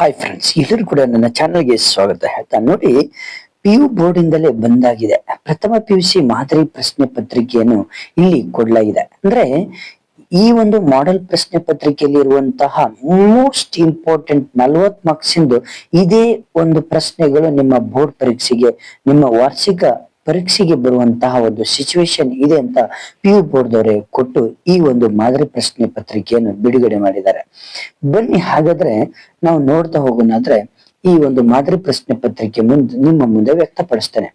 Hi friends ಎಲ್ಲರೂ ಕೂಡ ನನ್ನ ಚಾನಲ್ಗೆ ಸ್ವಾಗತ. ಹೇಳ್ತಾ ನೋಡಿ ಪಿ ಯು ಬೋರ್ಡಿಂದಲೇ ಬಂದಾಗಿದೆ. ಪ್ರಥಮ ಪಿ ಯು ಸಿ ಮಾದರಿ ಪ್ರಶ್ನೆ ಪತ್ರಿಕೆಯನ್ನು ಇಲ್ಲಿ ಕೊಡಲಾಗಿದೆ. ಅಂದ್ರೆ, ಈ ಒಂದು ಮಾಡೆಲ್ ಪ್ರಶ್ನೆ ಪತ್ರಿಕೆಯಲ್ಲಿ ಇರುವಂತಹ ಮೋಸ್ಟ್ ಇಂಪಾರ್ಟೆಂಟ್ ನಲ್ವತ್ ಮಾರ್ಕ್ಸ್ ಇಂದು ಇದೇ ಒಂದು ಪ್ರಶ್ನೆಗಳು ನಿಮ್ಮ ಬೋರ್ಡ್ ಪರೀಕ್ಷೆಗೆ, ನಿಮ್ಮ ವಾರ್ಷಿಕ ಪರೀಕ್ಷೆಗೆ ಬರುವಂತಹ ಒಂದು ಸಿಚುವೇಶನ್ ಇದೆ ಅಂತ ಪಿ ಯು ಬೋರ್ಡ್ ಅವರೇ ಕೊಟ್ಟು ಈ ಒಂದು ಮಾದರಿ ಪ್ರಶ್ನೆ ಪತ್ರಿಕೆಯನ್ನು ಬಿಡುಗಡೆ ಮಾಡಿದ್ದಾರೆ. ಬನ್ನಿ ಹಾಗಾದ್ರೆ ನಾವು ನೋಡ್ತಾ ಹೋಗೋಣಾದ್ರೆ ಈ ಒಂದು ಮಾದರಿ ಪ್ರಶ್ನೆ ಪತ್ರಿಕೆ ಮುಂದೆ ನಿಮ್ಮ ಮುಂದೆ ವ್ಯಕ್ತಪಡಿಸ್ತೇನೆ.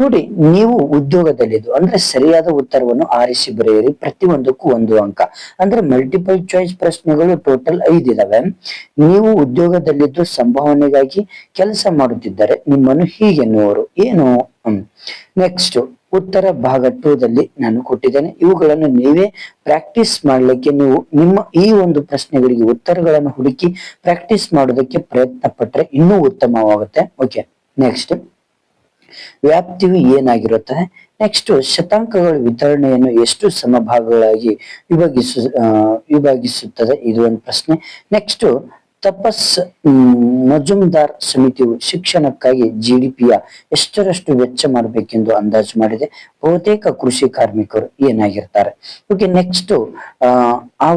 ನೋಡಿ, ನೀವು ಉದ್ಯೋಗದಲ್ಲಿದ್ದು, ಅಂದ್ರೆ ಸರಿಯಾದ ಉತ್ತರವನ್ನು ಆರಿಸಿ ಬರೆಯಿರಿ ಪ್ರತಿಯೊಂದಕ್ಕೂ ಒಂದು ಅಂಕ. ಅಂದ್ರೆ ಮಲ್ಟಿಪಲ್ ಚಾಯ್ಸ್ ಪ್ರಶ್ನೆಗಳು ಟೋಟಲ್ ಐದಿದಾವೆ ನೀವು ಉದ್ಯೋಗದಲ್ಲಿದ್ದು ಸಂಭಾವನೆಗಾಗಿ ಕೆಲಸ ಮಾಡುತ್ತಿದ್ದರೆ ನಿಮ್ಮನ್ನು ಹೀಗೆನ್ನುವರು. ಏನು? ನೆಕ್ಸ್ಟ್ ಉತ್ತರ ಭಾಗ ನಾನು ಕೊಟ್ಟಿದ್ದೇನೆ. ಇವುಗಳನ್ನು ನೀವೇ ಪ್ರಾಕ್ಟೀಸ್ ಮಾಡಲಿಕ್ಕೆ ನೀವು ನಿಮ್ಮ ಈ ಒಂದು ಪ್ರಶ್ನೆಗಳಿಗೆ ಉತ್ತರಗಳನ್ನು ಹುಡುಕಿ ಪ್ರಾಕ್ಟೀಸ್ ಮಾಡೋದಕ್ಕೆ ಪ್ರಯತ್ನ ಪಟ್ಟರೆ ಇನ್ನೂ ಉತ್ತಮವಾಗುತ್ತೆ. ಓಕೆ ನೆಕ್ಸ್ಟ್ ವ್ಯಾಪ್ತಿಯು ಏನಾಗಿರುತ್ತದೆ? ನೆಕ್ಸ್ಟ್ ಶತಾಂಕಗಳ ವಿತರಣೆಯನ್ನು ಎಷ್ಟು ಸಮಭಾಗಗಳಾಗಿ ವಿಭಾಗಿಸು ವಿಭಾಗಿಸುತ್ತದೆ? ಇದು ಒಂದು ಪ್ರಶ್ನೆ. ನೆಕ್ಸ್ಟ್ ತಪಸ್, ಮಜುಮ್ದಾರ್ ಸಮಿತಿಯು ಶಿಕ್ಷಣಕ್ಕಾಗಿ ಜಿಡಿಪಿಯ ಎಷ್ಟರಷ್ಟು ವೆಚ್ಚ ಮಾಡಬೇಕೆಂದು ಅಂದಾಜು ಮಾಡಿದೆ. ಬಹುತೇಕ ಕೃಷಿ ಕಾರ್ಮಿಕರು ಏನಾಗಿರ್ತಾರೆ? ಓಕೆ ನೆಕ್ಸ್ಟ್ ಆ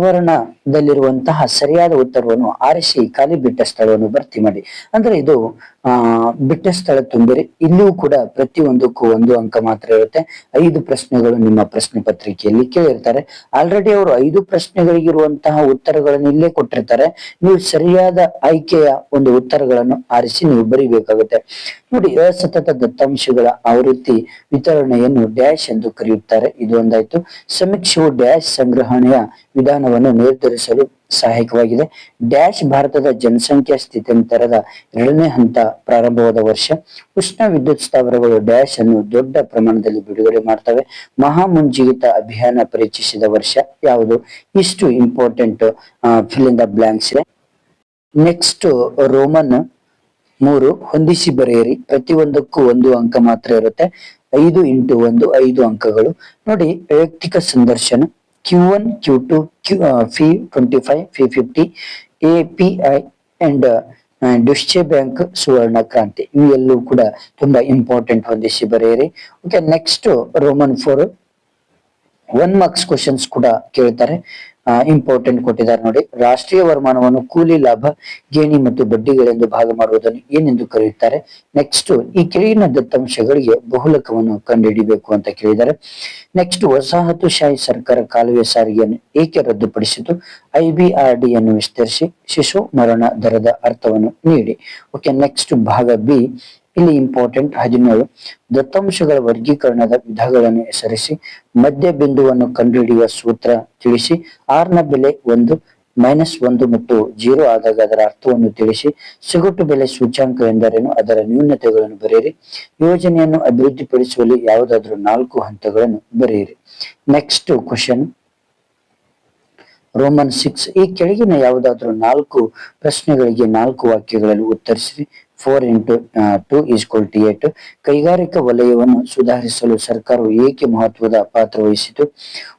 ಆವರಣದಲ್ಲಿರುವಂತಹ ಸರಿಯಾದ ಉತ್ತರವನ್ನು ಆರಿಸಿ ಖಾಲಿ ಬಿಟ್ಟ ಸ್ಥಳವನ್ನು ಭರ್ತಿ ಮಾಡಿ. ಅಂದ್ರೆ ಇದು, ಆ ಬಿಟ್ಟ ಸ್ಥಳ ತುಂಬಿರಿ. ಇಲ್ಲಿಯೂ ಕೂಡ ಪ್ರತಿಯೊಂದಕ್ಕೂ ಒಂದು ಅಂಕ ಮಾತ್ರ ಇರುತ್ತೆ. ಐದು ಪ್ರಶ್ನೆಗಳು ನಿಮ್ಮ ಪ್ರಶ್ನೆ ಪತ್ರಿಕೆಯಲ್ಲಿ ಕೇಳಿರ್ತಾರೆ. ಆಲ್ರೆಡಿ ಅವರು ಐದು ಪ್ರಶ್ನೆಗಳಿಗಿರುವಂತಹ ಉತ್ತರಗಳನ್ನು ಇಲ್ಲೇ ಕೊಟ್ಟಿರ್ತಾರೆ. ನೀವು ಸರಿಯಾದ ಆಯ್ಕೆಯ ಒಂದು ಉತ್ತರಗಳನ್ನು ಆರಿಸಿ ನೀವು ಬರೀಬೇಕಾಗುತ್ತೆ. ನೋಡಿ, ಅಸತತ ದತ್ತಾಂಶಗಳ ಆವೃತ್ತಿ ವಿತರಣೆಯನ್ನು ಡ್ಯಾಶ್ ಎಂದು ಕರೆಯುತ್ತಾರೆ. ಇದು ಒಂದಾಯ್ತು. ಸಮೀಕ್ಷೆಯು ಡ್ಯಾಶ್ ಸಂಗ್ರಹಣೆಯ ವಿಧಾನವನ್ನು ಸಹಾಯಕವಾಗಿದೆ. ಡ್ಯಾಶ್ ಭಾರತದ ಜನಸಂಖ್ಯಾ ಸ್ಥಿತ್ಯಂತರದ ಎರಡನೇ ಹಂತ ಪ್ರಾರಂಭವಾದ ವರ್ಷ. ಉಷ್ಣ ವಿದ್ಯುತ್ ಸ್ಥಾವರಗಳು ಡ್ಯಾಶ್ ಅನ್ನು ದೊಡ್ಡ ಪ್ರಮಾಣದಲ್ಲಿ ಬಿಡುಗಡೆ ಮಾಡ್ತವೆ. ಮಹಾ ಮುಂಜಿಗಿತ ಅಭಿಯಾನ ಪರಿಚಯಿಸಿದ ವರ್ಷ ಯಾವುದು? ಇಷ್ಟು important fill in the blanks ಇದೆ. ನೆಕ್ಸ್ಟ್, ರೋಮನ್ ಮೂರು, ಹೊಂದಿಸಿ ಬರೆಯಿರಿ. ಪ್ರತಿಯೊಂದಕ್ಕೂ ಒಂದು ಅಂಕ ಮಾತ್ರ ಇರುತ್ತೆ. ಐದು ಇಂಟು ಒಂದು, ಐದು ಅಂಕಗಳು. ನೋಡಿ, ವೈಯಕ್ತಿಕ ಸಂದರ್ಶನ. Q one Q two Q phi twenty five phi fifty A P I and Deutsche bank Suvarna Kranti ಇವೆಲ್ಲೂ ಕೂಡ ತುಂಬಾ ಇಂಪಾರ್ಟೆಂಟ್ ಹೊಂದಿಸಿ ಬರೆಯಿರಿ. Okay next Roman four one marks questions ಕೂಡ ಕೇಳ್ತಾರೆ. ಇಂಪಾರ್ಟೆಂಟ್ ಕೊಟ್ಟಿದ್ದಾರೆ ನೋಡಿ. ರಾಷ್ಟ್ರೀಯ ವರಮಾನವನ್ನು ಕೂಲಿ ಲಾಭ, ಗೇಣಿ ಮತ್ತು ಬಡ್ಡಿಗಳೆಂದು ಭಾಗ ಮಾಡುವುದನ್ನು ಏನೆಂದು ಕರೆಯುತ್ತಾರೆ? ನೆಕ್ಸ್ಟ್ ಈ ಕೆಳಗಿನ ದತ್ತಾಂಶಗಳಿಗೆ ಬಹುಲಕವನ್ನು ಕಂಡುಹಿಡಿಬೇಕು ಅಂತ ಕೇಳಿದ್ದಾರೆ. ನೆಕ್ಸ್ಟ್ ವಸಾಹತುಶಾಹಿ ಸರ್ಕಾರ ಕಾಲುವೆ ಸಾರಿಗೆಯನ್ನು ಏಕೆ ರದ್ದುಪಡಿಸಿತು? ಐ ಬಿ ಆರ್ ಡಿ ಅನ್ನು ವಿಸ್ತರಿಸಿ, ಶಿಶು ಮರಣ ದರದ ಅರ್ಥವನ್ನು ನೀಡಿ. ಓಕೆ ನೆಕ್ಸ್ಟ್ ಭಾಗ ಬಿ ಇಲ್ಲಿ ಇಂಪಾರ್ಟೆಂಟ್ ಹದಿನೇಳು. ದತ್ತಾಂಶಗಳ ವರ್ಗೀಕರಣದ ವಿಧಗಳನ್ನು ಹೆಸರಿಸಿ, ಮಧ್ಯ ಬಿಂದುವನ್ನು ಕಂಡುಹಿಡಿಯುವ ಸೂತ್ರ ತಿಳಿಸಿ ಆರ್ನ ಬೆಲೆ ಒಂದು ಮೈನಸ್ ಒಂದು ಮತ್ತು ಜೀರೋ ಆದಾಗ ಅದರ ಅರ್ಥವನ್ನು ತಿಳಿಸಿ, ಸಿಗುಟು ಬೆಲೆ ಸೂಚ್ಯಾಂಕ ಎಂದರೇನು, ಅದರ ನ್ಯೂನತೆಗಳನ್ನು ಬರೆಯಿರಿ. ಯೋಜನೆಯನ್ನು ಅಭಿವೃದ್ಧಿಪಡಿಸುವಲ್ಲಿ ಯಾವುದಾದ್ರೂ ನಾಲ್ಕು ಹಂತಗಳನ್ನು ಬರೆಯಿರಿ. ನೆಕ್ಸ್ಟ್ ಕ್ವಶನ್ ರೋಮನ್ ಸಿಕ್ಸ್ ಈ ಕೆಳಗಿನ ಯಾವುದಾದ್ರೂ ನಾಲ್ಕು ಪ್ರಶ್ನೆಗಳಿಗೆ ನಾಲ್ಕು ವಾಕ್ಯಗಳಲ್ಲಿ ಉತ್ತರಿಸಿರಿ. Four into two is equal to eight. ಕೈಗಾರಿಕಾ ವಲಯವನ್ನು ಸುಧಾರಿಸಲು ಸರ್ಕಾರವು ಏಕೆ ಮಹತ್ವದ ಪಾತ್ರ ವಹಿಸಿತು?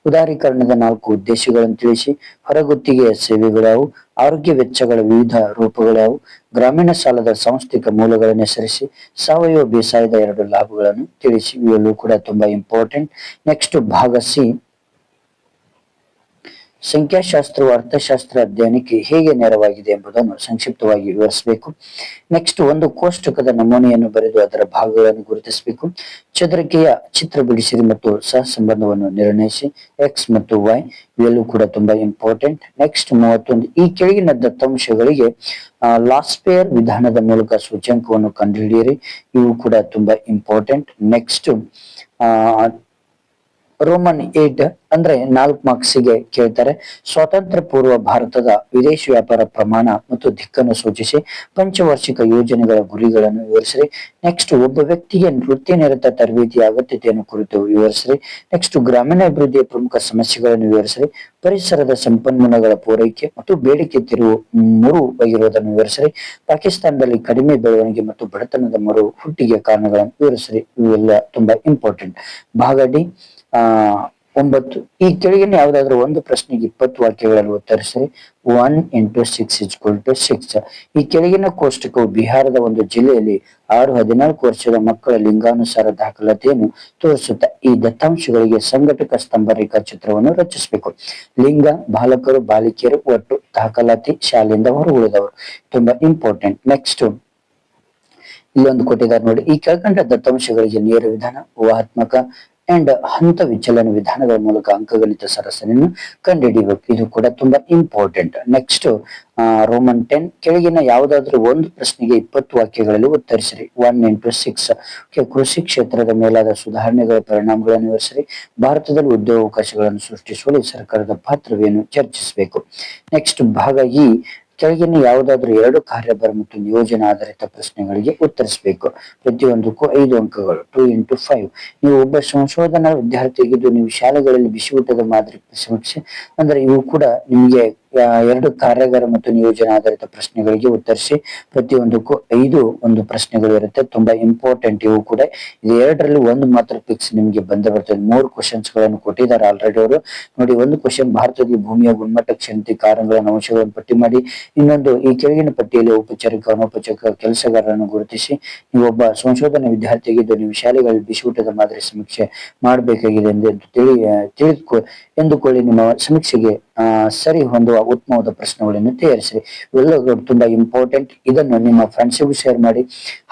ಉದಾರೀಕರಣದ ನಾಲ್ಕು ಉದ್ದೇಶಗಳನ್ನು ತಿಳಿಸಿ. ಹೊರಗುತ್ತಿಗೆಯ ಸೇವೆಗಳಾವು, ಆರೋಗ್ಯ ವೆಚ್ಚಗಳ ವಿವಿಧ ರೂಪಗಳ್ಯಾವು ಗ್ರಾಮೀಣ ಸಾಲದ ಸಾಂಸ್ಥಿಕ ಮೂಲಗಳನ್ನು ಹೆಸರಿಸಿ, ಸಾವಯವ ಬೇಸಾಯದ ಎರಡು ಲಾಭಗಳನ್ನು ತಿಳಿಸಿ. ಇವೆಲ್ಲೂ ಕೂಡ ತುಂಬಾ ಇಂಪಾರ್ಟೆಂಟ್ ನೆಕ್ಸ್ಟ್ ಭಾಗ ಸಿ. ಸಂಖ್ಯಾಶಾಸ್ತ್ರವು ಅರ್ಥಶಾಸ್ತ್ರ ಅಧ್ಯಯನಕ್ಕೆ ಹೇಗೆ ನೆರವಾಗಿದೆ ಎಂಬುದನ್ನು ಸಂಕ್ಷಿಪ್ತವಾಗಿ ವಿವರಿಸಬೇಕು. ನೆಕ್ಸ್ಟ್ ಒಂದು ಕೋಷ್ಟಕದ ನಮೂನೆಯನ್ನು ಬರೆದು ಅದರ ಭಾಗಗಳನ್ನು ಗುರುತಿಸಬೇಕು. ಚದುರಿಕೆಯ ಚಿತ್ರ ಬಿಡಿಸಿರಿ ಮತ್ತು ಸಹ ಸಂಬಂಧವನ್ನು ನಿರ್ಣಯಿಸಿ. ಎಕ್ಸ್ ಮತ್ತು ವೈ ಇವೆಲ್ಲೂ ಕೂಡ ತುಂಬಾ ಇಂಪಾರ್ಟೆಂಟ್ ನೆಕ್ಸ್ಟ್ ಮೂವತ್ತೊಂದು, ಈ ಕೆಳಗಿನ ದತ್ತಾಂಶಗಳಿಗೆ ಲಾಸ್ಪೇರ್ ವಿಧಾನದ ಮೂಲಕ ಸೂಚ್ಯಂಕವನ್ನು ಕಂಡುಹಿಡಿಯಿರಿ. ಇವು ಕೂಡ ತುಂಬಾ ಇಂಪಾರ್ಟೆಂಟ್ ನೆಕ್ಸ್ಟ್ ರೋಮನ್ ಏಟ್ ಅಂದ್ರೆ ನಾಲ್ಕು ಮಾರ್ಕ್ಸಿಗೆ ಕೇಳ್ತಾರೆ. ಸ್ವಾತಂತ್ರ್ಯ ಪೂರ್ವ ಭಾರತದ ವಿದೇಶಿ ವ್ಯಾಪಾರ ಪ್ರಮಾಣ ಮತ್ತು ದಿಕ್ಕನ್ನು ಸೂಚಿಸಿ, ಪಂಚವಾರ್ಷಿಕ ಯೋಜನೆಗಳ ಗುರಿಗಳನ್ನು ವಿವರಿಸ್ರಿ. ನೆಕ್ಸ್ಟ್ ಒಬ್ಬ ವ್ಯಕ್ತಿಗೆ ವೃತ್ತಿ ನಿರತ ತರಬೇತಿಯ ಅಗತ್ಯತೆಯನ್ನು ಕುರಿತು ವಿವರಿಸ್ರಿ. ನೆಕ್ಸ್ಟ್ ಗ್ರಾಮೀಣ ಅಭಿವೃದ್ಧಿಯ ಪ್ರಮುಖ ಸಮಸ್ಯೆಗಳನ್ನು ವಿವರಿಸ್ರಿ. ಪರಿಸರದ ಸಂಪನ್ಮೂಲಗಳ ಪೂರೈಕೆ ಮತ್ತು ಬೇಡಿಕೆ ತಿರುವು ಮರು ಆಗಿರುವುದನ್ನು ವಿವರಿಸಿರಿ. ಪಾಕಿಸ್ತಾನದಲ್ಲಿ ಕಡಿಮೆ ಬೆಳವಣಿಗೆ ಮತ್ತು ಬಡತನದ ಮರು ಹುಟ್ಟಿಗೆ ಕಾರಣಗಳನ್ನು ವಿವರಿಸ್ರಿ. ಇವೆಲ್ಲ ತುಂಬಾ ಇಂಪಾರ್ಟೆಂಟ್ ಭಾಗ ಡಿ ಆ, ಒಂಬತ್ತು, ಈ ಕೆಳಗಿನ ಯಾವ್ದಾದ್ರು ಒಂದು ಪ್ರಶ್ನೆಗೆ ಇಪ್ಪತ್ತು ವಾಕ್ಯಗಳಲ್ಲಿ ಉತ್ತರಿಸಿ one into six is equal to six ಈ ಕೆಳಗಿನ ಕೋಷ್ಟಕವು ಬಿಹಾರದ ಒಂದು ಜಿಲ್ಲೆಯಲ್ಲಿ ಆರು, ಹದಿನಾಲ್ಕು ವರ್ಷದ ಮಕ್ಕಳ ಲಿಂಗಾನುಸಾರ ದಾಖಲಾತಿಯನ್ನು ತೋರಿಸುತ್ತ, ಈ ದತ್ತಾಂಶಗಳಿಗೆ ಸಂಘಟಕ ಸ್ತಂಭ ರೇಖಾಚಿತ್ರವನ್ನು ರಚಿಸಬೇಕು. ಲಿಂಗ, ಬಾಲಕರು, ಬಾಲಿಕೆಯರು ಒಟ್ಟು ದಾಖಲಾತಿ ಶಾಲೆಯಿಂದ ಹೊರಗುಳಿದವರು. ತುಂಬಾ ಇಂಪಾರ್ಟೆಂಟ್ ನೆಕ್ಸ್ಟ್ ಇಲ್ಲೊಂದು ಕೊಟ್ಟಿದ್ದಾರೆ ನೋಡಿ. ಈ ಕೆಳಕಂಡ ದತ್ತಾಂಶಗಳಿಗೆ ನೇರ ವಿಧಾನ, ಊಹಾತ್ಮಕ ಅಂಡ್ ಹಂತ ವಿಚಲನ ವಿಧಾನಗಳ ಮೂಲಕ ಅಂಕಗಣಿತ ಸರಸನೆಯನ್ನು ಕಂಡುಹಿಡಿಯಬೇಕು. ಇದು ಕೂಡ ತುಂಬಾ ಇಂಪಾರ್ಟೆಂಟ್ ನೆಕ್ಸ್ಟ್ ರೋಮನ್ ಟೆನ್ ಕೆಳಗಿನ ಯಾವುದಾದ್ರೂ ಒಂದು ಪ್ರಶ್ನೆಗೆ ಇಪ್ಪತ್ತು ವಾಕ್ಯಗಳಲ್ಲಿ ಉತ್ತರಿಸಿರಿ. ಒನ್ ಇಂಟು ಸಿಕ್ಸ್ ಕೃಷಿ ಕ್ಷೇತ್ರದ ಮೇಲಾದ ಸುಧಾರಣೆಗಳ ಪರಿಣಾಮಗಳನ್ನು ವಿವರಿಸಿರಿ ಭಾರತದಲ್ಲಿ ಉದ್ಯೋಗಾವಕಾಶಗಳನ್ನು ಸೃಷ್ಟಿಸುವಲ್ಲಿ ಸರ್ಕಾರದ ಪಾತ್ರವೇನು ಚರ್ಚಿಸಬೇಕು. ನೆಕ್ಸ್ಟ್ ಭಾಗ ಇ ಕೆಳಗಿನ ಯಾವುದಾದ್ರೂ ಎರಡು ಕಾರ್ಯಭಾರ ಮತ್ತು ನಿಯೋಜನೆ ಆಧಾರಿತ ಪ್ರಶ್ನೆಗಳಿಗೆ ಉತ್ತರಿಸಬೇಕು. ಪ್ರತಿಯೊಂದಕ್ಕೂ ಐದು ಅಂಕಗಳು ಟೂ ಇಂಟು ಫೈವ್ ನೀವು ಒಬ್ಬ ಸಂಶೋಧನಾ ವಿದ್ಯಾರ್ಥಿಯಾಗಿದ್ದು ನೀವು ಶಾಲೆಗಳಲ್ಲಿ ಬಿಸಿ ಊಟದ ಮಾದರಿ ಸಮೀಕ್ಷೆ ಅಂದ್ರೆ ಇವು ಕೂಡ ನಿಮಗೆ ಎರಡು ಕಾರ್ಯಾಗಾರ ಮತ್ತು ನಿಯೋಜನೆ ಆಧಾರಿತ ಪ್ರಶ್ನೆಗಳಿಗೆ ಉತ್ತರಿಸಿ ಪ್ರತಿಯೊಂದಕ್ಕೂ ಐದು ಒಂದು ಪ್ರಶ್ನೆಗಳು ಇರುತ್ತೆ. ತುಂಬಾ ಇಂಪಾರ್ಟೆಂಟ್ ಇವು ಕೂಡ. ಇದು ಎರಡರಲ್ಲಿ ಒಂದು ಮಾತ್ರ ಫಿಕ್ಸ್ ನಿಮಗೆ ಬಂದ ಬರ್ತದೆ. ಮೂರು ಕ್ವಶನ್ಸ್ಗಳನ್ನು ಕೊಟ್ಟಿದ್ದಾರೆ ಆಲ್ರೆಡಿ ಅವರು. ನೋಡಿ, ಒಂದು ಕ್ವಶನ್ ಭಾರತದ ಭೂಮಿಯ ಗುಣಮಟ್ಟ ಕ್ಷಮತೆ ಕಾರಣಗಳನ್ನು, ಅಂಶಗಳನ್ನು ಪಟ್ಟಿ ಮಾಡಿ. ಇನ್ನೊಂದು, ಈ ಕೆಳಗಿನ ಪಟ್ಟಿಯಲ್ಲಿ ಔಪಚಾರಿಕ ಅನೌಪಚಾರಿಕ ಕೆಲಸಗಾರರನ್ನು ಗುರುತಿಸಿ. ನೀವು ಒಬ್ಬ ಸಂಶೋಧನಾ ವಿದ್ಯಾರ್ಥಿಯಾಗಿದ್ದು ನೀವು ಶಾಲೆಗಳಲ್ಲಿ ಬಿಸಿಯೂಟದ ಮಾದರಿ ಸಮೀಕ್ಷೆ ಮಾಡಬೇಕಾಗಿದೆ ಎಂದು ತಿಳಿ ತಿಳಿದುಕೊ, ಎಂದುಕೊಳ್ಳಿ. ನಿಮ್ಮ ಸಮೀಕ್ಷೆಗೆ ಸರಿ ಹೊಂದುವ ಉತ್ತಮವಾದ ಪ್ರಶ್ನೆಗಳನ್ನು ತಯಾರಿಸಿರಿ. ಇವೆಲ್ಲಗಳು ತುಂಬಾ ಇಂಪಾರ್ಟೆಂಟ್ ಇದನ್ನು ನಿಮ್ಮ ಫ್ರೆಂಡ್ಸಿಗೂ ಶೇರ್ ಮಾಡಿ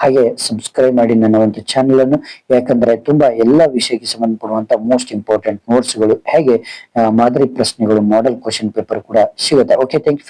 ಹಾಗೆ ಸಬ್ಸ್ಕ್ರೈಬ್ ಮಾಡಿ ನನ್ನ ಒಂದು ಚಾನೆಲ್ ಅನ್ನು. ಯಾಕಂದ್ರೆ ತುಂಬಾ ಎಲ್ಲಾ ವಿಷಯಕ್ಕೆ ಸಂಬಂಧಪಡುವಂತ ಮೋಸ್ಟ್ ಇಂಪಾರ್ಟೆಂಟ್ ನೋಟ್ಸ್ಗಳು ಹಾಗೆ ಆ, ಮಾದರಿ ಪ್ರಶ್ನೆಗಳು ಮಾಡೆಲ್ ಕ್ವಶನ್ ಪೇಪರ್ ಕೂಡ ಸಿಗುತ್ತೆ. Okay thank you